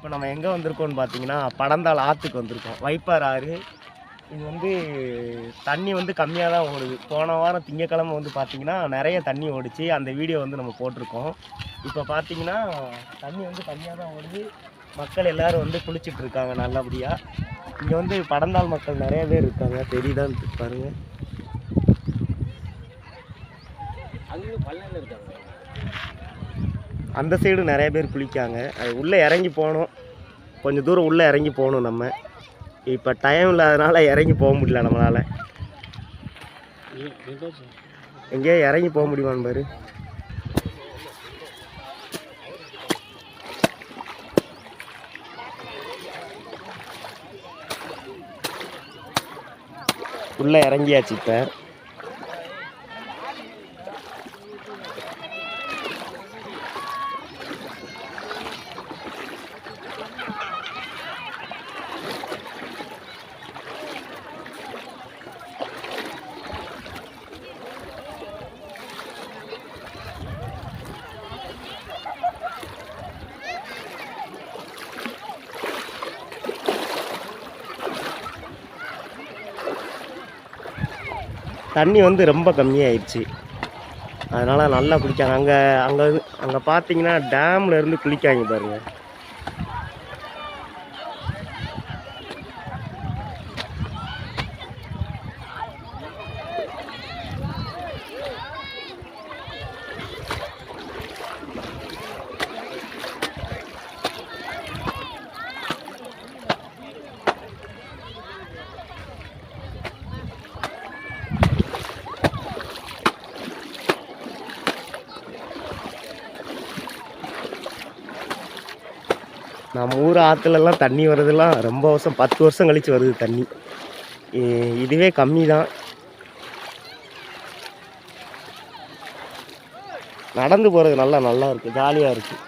இப்போ நம்ம எங்கே வந்திருக்கோம்னு பார்த்தீங்கன்னா படந்தாள் ஆற்றுக்கு வந்திருக்கோம். வைப்பார் ஆறு. இது வந்து தண்ணி வந்து கம்மியாக தான் ஓடுது. போன வாரம் திங்கக்கிழமை வந்து பார்த்தீங்கன்னா நிறைய தண்ணி ஓடிச்சு. அந்த வீடியோ வந்து நம்ம போட்டிருக்கோம். இப்போ பார்த்தீங்கன்னா தண்ணி வந்து கம்மியாக தான் ஓடுது. மக்கள் எல்லோரும் வந்து குளிச்சிட்டு இருக்காங்க நல்லபடியாக இங்கே வந்து படந்தாள் மக்கள் நிறைய பேர் இருக்காங்க. தெரியுதான்னு பாருங்கள் அங்கேயும் பள்ளம் இருக்காங்க அந்த சைடு நிறைய பேர் குளிக்காங்க. அது உள்ளே இறங்கி போகணும். கொஞ்சம் தூரம் உள்ளே இறங்கி போகணும் நம்ம. இப்போ டைம் இல்லாதனால இறங்கி போக முடியல நம்மளால். எங்கேயோ இறங்கி போக முடியுமான்னு பாரு. உள்ளே இறங்கியாச்சு இப்போ. தண்ணி வந்து ரொம்ப கம்மியாயிடுச்சு அதனால் நல்லா குளிக்காங்க. அங்கே அங்கே அங்கே பார்த்தீங்கன்னா டேமில் இருந்து குளிக்காங்க பாருங்கள் நம்ம ஊர் ஆற்றுலலாம் தண்ணி வர்றதுலாம் ரொம்ப வருஷம் பத்து வருஷம் கழித்து வருது தண்ணி. இதுவே கம்மி தான் நடந்து போகிறது நல்லா நல்லா இருக்குது ஜாலியாக இருக்குது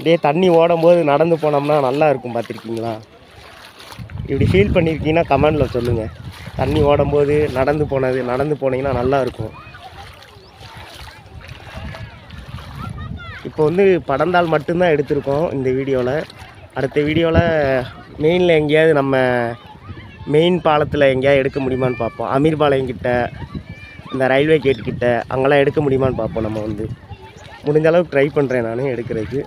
இதே தண்ணி ஓடும்போது நடந்து போனோம்னா நல்லா இருக்கும் பார்த்துருக்கீங்களா? இப்படி ஃபீல் பண்ணியிருக்கீங்கன்னா கமெண்டில் சொல்லுங்கள் தண்ணி ஓடும்போது நடந்து போனது நடந்து போனீங்கன்னா நல்லாயிருக்கும் இப்போ வந்து படந்தால் மட்டும்தான் எடுத்திருக்கோம் இந்த வீடியோவில் அடுத்த வீடியோவில் மெயினில் எங்கேயாவது நம்ம மெயின் பாலத்தில் எங்கேயாவது எடுக்க முடியுமான்னு பார்ப்போம். அமீர்பாளையம் கிட்ட இந்த ரயில்வே கேட்டுக்கிட்ட அங்கெல்லாம் எடுக்க முடியுமான்னு பார்ப்போம் நம்ம வந்து. முடிஞ்ச அளவுக்கு ட்ரை பண்ணுறேன் நான் எடுக்கிறதுக்கு.